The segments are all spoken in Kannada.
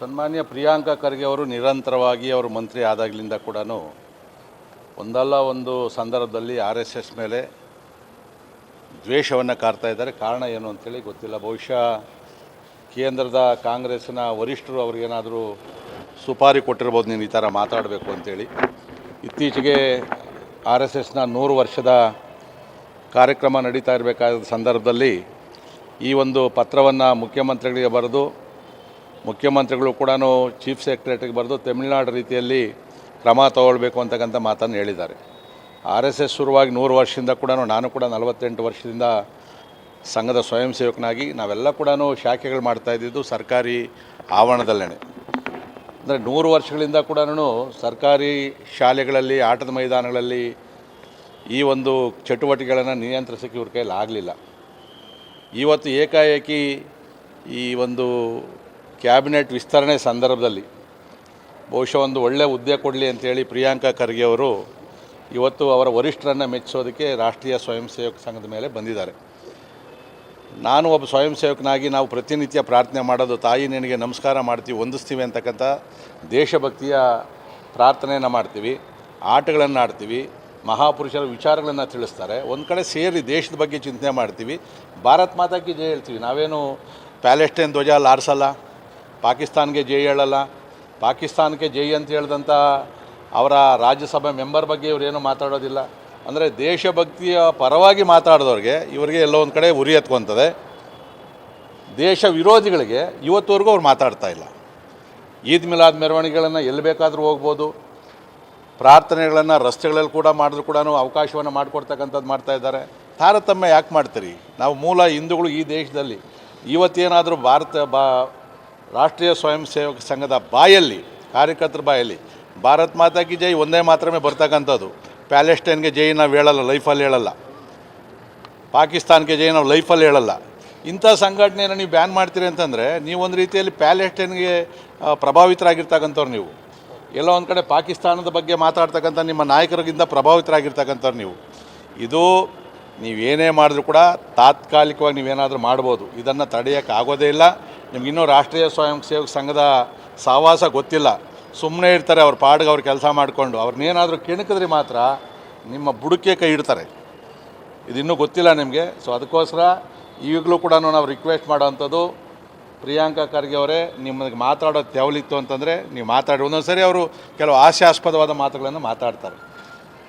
ಸನ್ಮಾನ್ಯ ಪ್ರಿಯಾಂಕಾ ಖರ್ಗೆ ಅವರು ನಿರಂತರವಾಗಿ ಅವರು ಮಂತ್ರಿ ಆದಾಗಲಿಂದ ಕೂಡ ಒಂದಲ್ಲ ಒಂದು ಸಂದರ್ಭದಲ್ಲಿ ಆರ್ ಎಸ್ ಎಸ್ ಮೇಲೆ ದ್ವೇಷವನ್ನು ಕಾರ್ತಾ ಇದ್ದಾರೆ. ಕಾರಣ ಏನು ಅಂತೇಳಿ ಗೊತ್ತಿಲ್ಲ. ಬಹುಶಃ ಕೇಂದ್ರದ ಕಾಂಗ್ರೆಸ್ನ ವರಿಷ್ಠರು ಅವ್ರಿಗೇನಾದರೂ ಸುಪಾರಿ ಕೊಟ್ಟಿರ್ಬೋದು ನೀನು ಈ ಥರ ಮಾತಾಡಬೇಕು ಅಂತೇಳಿ. ಇತ್ತೀಚೆಗೆ ಆರ್ ಎಸ್ ಎಸ್ನ ನೂರು ವರ್ಷದ ಕಾರ್ಯಕ್ರಮ ನಡೀತಾ ಇರಬೇಕಾದ ಸಂದರ್ಭದಲ್ಲಿ ಈ ಒಂದು ಪತ್ರವನ್ನು ಮುಖ್ಯಮಂತ್ರಿಗಳಿಗೆ ಬರೆದು ಮುಖ್ಯಮಂತ್ರಿಗಳು ಕೂಡ ಚೀಫ್ ಸೆಕ್ರೆಟರಿಗೆ ಬರೆದು ತಮಿಳುನಾಡು ರೀತಿಯಲ್ಲಿ ಕ್ರಮ ತಗೊಳ್ಬೇಕು ಅಂತಕ್ಕಂಥ ಮಾತನ್ನು ಹೇಳಿದ್ದಾರೆ. ಆರ್ ಎಸ್ ಎಸ್ ಶುರುವಾಗಿ ನೂರು ವರ್ಷದಿಂದ ಕೂಡ ನಾನು ಕೂಡ ನಲವತ್ತೆಂಟು ವರ್ಷದಿಂದ ಸಂಘದ ಸ್ವಯಂ ಸೇವಕನಾಗಿ, ನಾವೆಲ್ಲ ಕೂಡ ಶಾಖೆಗಳು ಮಾಡ್ತಾ ಇದ್ದಿದ್ದು ಸರ್ಕಾರಿ ಆವರಣದಲ್ಲೇ ಅಂದರೆ ನೂರು ವರ್ಷಗಳಿಂದ ಕೂಡ ಸರ್ಕಾರಿ ಶಾಲೆಗಳಲ್ಲಿ, ಆಟದ ಮೈದಾನಗಳಲ್ಲಿ ಈ ಒಂದು ಚಟುವಟಿಕೆಗಳನ್ನು ನಿಯಂತ್ರಿಸೋಕ್ಕೆ ಇವ್ರ ಕೈಯಲ್ಲಿ ಆಗಲಿಲ್ಲ ಇವತ್ತು ಏಕಾಏಕಿ ಈ ಒಂದು ಕ್ಯಾಬಿನೆಟ್ ವಿಸ್ತರಣೆ ಸಂದರ್ಭದಲ್ಲಿ ಬಹುಶಃ ಒಂದು ಒಳ್ಳೆಯ ಹುದ್ದೆ ಕೊಡಲಿ ಅಂತೇಳಿ ಪ್ರಿಯಾಂಕಾ ಖರ್ಗೆ ಅವರು ಇವತ್ತು ಅವರ ವರಿಷ್ಠರನ್ನು ಮೆಚ್ಚಿಸೋದಕ್ಕೆ ರಾಷ್ಟ್ರೀಯ ಸ್ವಯಂ ಸೇವಕ ಸಂಘದ ಮೇಲೆ ಬಂದಿದ್ದಾರೆ. ನಾನು ಒಬ್ಬ ಸ್ವಯಂ ಸೇವಕನಾಗಿ ನಾವು ಪ್ರತಿನಿತ್ಯ ಪ್ರಾರ್ಥನೆ ಮಾಡೋದು, ತಾಯಿ ನಿನಗೆ ನಮಸ್ಕಾರ ಮಾಡ್ತೀವಿ ಹೊಂದಿಸ್ತೀವಿ ಅಂತಕ್ಕಂಥ ದೇಶಭಕ್ತಿಯ ಪ್ರಾರ್ಥನೆಯನ್ನು ಮಾಡ್ತೀವಿ, ಆಟಗಳನ್ನು ಆಡ್ತೀವಿ, ಮಹಾಪುರುಷರ ವಿಚಾರಗಳನ್ನು ತಿಳಿಸ್ತಾರೆ. ಒಂದು ಕಡೆ ಸೇರಿ ದೇಶದ ಬಗ್ಗೆ ಚಿಂತನೆ ಮಾಡ್ತೀವಿ. ಭಾರತ್ ಮಾತಾಕಿ ಜಯ ಹೇಳ್ತೀವಿ. ನಾವೇನು ಪ್ಯಾಲೆಸ್ಟೈನ್ ಧ್ವಜ ಅಲ್ಲಿ ಆರಿಸಲ್ಲ ಪಾಕಿಸ್ತಾನ್ಗೆ ಜೈ ಹೇಳಲ್ಲ. ಪಾಕಿಸ್ತಾನಕ್ಕೆ ಜೈ ಅಂತ ಹೇಳಿದಂಥ ಅವರ ರಾಜ್ಯಸಭೆ ಮೆಂಬರ್ ಬಗ್ಗೆ ಇವರೇನು ಮಾತಾಡೋದಿಲ್ಲ. ಅಂದರೆ ದೇಶಭಕ್ತಿಯ ಪರವಾಗಿ ಮಾತಾಡಿದವ್ರಿಗೆ ಇವರಿಗೆ ಎಲ್ಲೋ ಒಂದು ಕಡೆ ಉರಿ ಎತ್ಕೊತದೆ. ದೇಶ ವಿರೋಧಿಗಳಿಗೆ ಇವತ್ತುವರೆಗೂ ಅವ್ರು ಮಾತಾಡ್ತಾ ಇಲ್ಲ. ಈದ್ ಮಿಲಾದ್ ಮೆರವಣಿಗೆಗಳನ್ನು ಎಲ್ಲಿ ಬೇಕಾದರೂ ಹೋಗ್ಬೋದು. ಪ್ರಾರ್ಥನೆಗಳನ್ನು ರಸ್ತೆಗಳಲ್ಲಿ ಕೂಡ ಮಾಡಿದ್ರು ಕೂಡ ಅವಕಾಶವನ್ನು ಮಾಡಿಕೊಡ್ತಕ್ಕಂಥದ್ದು ಮಾಡ್ತಾ ಇದ್ದಾರೆ. ತಾರತಮ್ಯ ಯಾಕೆ ಮಾಡ್ತೀರಿ? ನಾವು ಮೂಲ ಹಿಂದೂಗಳು ಈ ದೇಶದಲ್ಲಿ. ಇವತ್ತೇನಾದರೂ ಭಾರತ ಬಾ ರಾಷ್ಟ್ರೀಯ ಸ್ವಯಂ ಸೇವಕ ಸಂಘದ ಬಾಯಲ್ಲಿ, ಕಾರ್ಯಕರ್ತರ ಬಾಯಲ್ಲಿ, ಭಾರತ್ ಮಾತಾ ಕಿ ಜೈ ಒಂದೇ ಮಾತ್ರವೇ ಬರ್ತಕ್ಕಂಥದ್ದು. ಪ್ಯಾಲೆಸ್ಟೈನ್ಗೆ ಜೈ ನಾವು ಹೇಳಲ್ಲ, ಲೈಫಲ್ಲಿ ಹೇಳಲ್ಲ. ಪಾಕಿಸ್ತಾನ್ಗೆ ಜೈ ನಾವು ಲೈಫಲ್ಲಿ ಹೇಳಲ್ಲ. ಇಂಥ ಸಂಘಟನೆಯನ್ನು ನೀವು ಬ್ಯಾನ್ ಮಾಡ್ತೀರಿ ಅಂತಂದರೆ, ನೀವು ಒಂದು ರೀತಿಯಲ್ಲಿ ಪ್ಯಾಲೆಸ್ಟೈನ್ಗೆ ಪ್ರಭಾವಿತರಾಗಿರ್ತಕ್ಕಂಥವ್ರು ನೀವು. ಎಲ್ಲೋ ಒಂದು ಕಡೆ ಪಾಕಿಸ್ತಾನದ ಬಗ್ಗೆ ಮಾತಾಡ್ತಕ್ಕಂಥ ನಿಮ್ಮ ನಾಯಕರಿಗಿಂತ ಪ್ರಭಾವಿತರಾಗಿರ್ತಕ್ಕಂಥವ್ರು ನೀವು. ಇದು ನೀವೇನೇ ಮಾಡಿದ್ರು ಕೂಡ ತಾತ್ಕಾಲಿಕವಾಗಿ ನೀವೇನಾದರೂ ಮಾಡ್ಬೋದು. ಇದನ್ನು ತಡೆಯೋಕ್ಕಾಗೋದೇ ಇಲ್ಲ. ನಿಮ್ಗೆ ಇನ್ನೂ ರಾಷ್ಟ್ರೀಯ ಸ್ವಯಂ ಸೇವಕ ಸಂಘದ ಸಹವಾಸ ಗೊತ್ತಿಲ್ಲ. ಸುಮ್ಮನೆ ಇರ್ತಾರೆ ಅವ್ರ ಪಾಡಿಗೆ ಅವ್ರು ಕೆಲಸ ಮಾಡಿಕೊಂಡು. ಅವ್ರನ್ನೇನಾದರೂ ಕೆಣಕಿದ್ರೆ ಮಾತ್ರ ನಿಮ್ಮ ಬುಡಕ್ಕೆ ಕೈ ಇಡ್ತಾರೆ. ಇದಿನ್ನೂ ಗೊತ್ತಿಲ್ಲ ನಿಮಗೆ. ಸೊ ಅದಕ್ಕೋಸ್ಕರ ಈಗಲೂ ಕೂಡ ನಾವು ರಿಕ್ವೆಸ್ಟ್ ಮಾಡೋವಂಥದ್ದು ಪ್ರಿಯಾಂಕಾ ಖರ್ಗೆ ಅವರೇ ನಿಮಗೆ ಮಾತಾಡೋ ತೆವಲಿತ್ತು ಅಂತಂದರೆ ನೀವು ಮಾತಾಡಿ ಒಂದೊಂದು ಸರಿ ಅವರು ಕೆಲವು ಹಾಸ್ಯಾಸ್ಪದವಾದ ಮಾತುಗಳನ್ನು ಮಾತಾಡ್ತಾರೆ.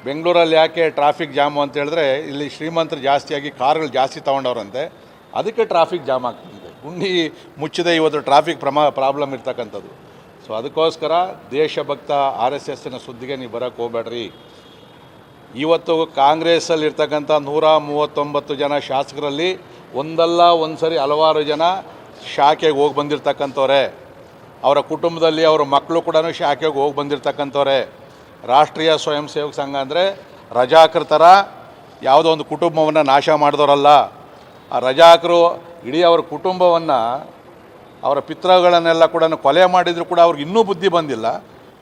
ಬೆಂಗಳೂರಲ್ಲಿ ಯಾಕೆ ಟ್ರಾಫಿಕ್ ಜಾಮು ಅಂತ ಹೇಳಿದ್ರೆ, ಇಲ್ಲಿ ಶ್ರೀಮಂತರು ಜಾಸ್ತಿಯಾಗಿ ಕಾರ್ಗಳು ಜಾಸ್ತಿ ತೊಗೊಂಡವ್ರಂತೆ. ಅದಕ್ಕೆ ಟ್ರಾಫಿಕ್ ಜಾಮ್ ಆಗ್ತಿದೆ. ಗುಂಡಿ ಮುಚ್ಚದೆ ಇವತ್ತು ಟ್ರಾಫಿಕ್ ಪ್ರಮಾ ಪ್ರಾಬ್ಲಮ್ ಇರ್ತಕ್ಕಂಥದ್ದು. ಸೊ ಅದಕ್ಕೋಸ್ಕರ ದೇಶಭಕ್ತ ಆರ್ ಎಸ್ ಎಸ್ಸಿನ ಸುದ್ದಿಗೆ ನೀವು ಬರೋಕ್ಕೆ ಹೋಗ್ಬೇಡ್ರಿ. ಇವತ್ತು ಕಾಂಗ್ರೆಸ್ಸಲ್ಲಿ ಇರ್ತಕ್ಕಂಥ ನೂರ ಮೂವತ್ತೊಂಬತ್ತು ಜನ ಶಾಸಕರಲ್ಲಿ ಒಂದಲ್ಲ ಒಂದು ಸರಿ ಹಲವಾರು ಜನ ಶಾಖೆಗೆ ಹೋಗಿ ಬಂದಿರ್ತಕ್ಕಂಥವ್ರೆ. ಅವರ ಕುಟುಂಬದಲ್ಲಿ ಅವರ ಮಕ್ಕಳು ಕೂಡ ಶಾಖೆಗೆ ಹೋಗಿ ಬಂದಿರ್ತಕ್ಕಂಥವ್ರೆ. ರಾಷ್ಟ್ರೀಯ ಸ್ವಯಂ ಸೇವಕ ಸಂಘ ಅಂದರೆ ರಜಾಕೃತರ ಯಾವುದೋ ಒಂದು ಕುಟುಂಬವನ್ನು ನಾಶ ಮಾಡಿದವರಲ್ಲ. ಆ ರಜಾಕರು ಇಡೀ ಅವರ ಕುಟುಂಬವನ್ನು, ಅವರ ಪಿತೃಗಳನ್ನೆಲ್ಲ ಕೂಡ ಕೊಲೆ ಮಾಡಿದರೂ ಕೂಡ ಅವ್ರಿಗೆ ಇನ್ನೂ ಬುದ್ಧಿ ಬಂದಿಲ್ಲ.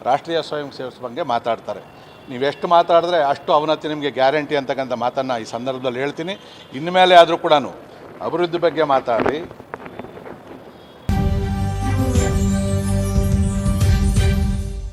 ರಾಷ್ಟ್ರೀಯ ಸ್ವಯಂ ಸೇವಕ ಬಗ್ಗೆ ಮಾತಾಡ್ತಾರೆ. ನೀವೆಷ್ಟು ಮಾತಾಡಿದ್ರೆ ಅಷ್ಟು ಅವನತಿ ನಿಮಗೆ ಗ್ಯಾರಂಟಿ ಅಂತಕ್ಕಂಥ ಮಾತನ್ನು ಈ ಸಂದರ್ಭದಲ್ಲಿ ಹೇಳ್ತೀನಿ. ಇನ್ಮೇಲೆ ಆದರೂ ಕೂಡ ಅಭಿವೃದ್ಧಿ ಬಗ್ಗೆ ಮಾತಾಡಿ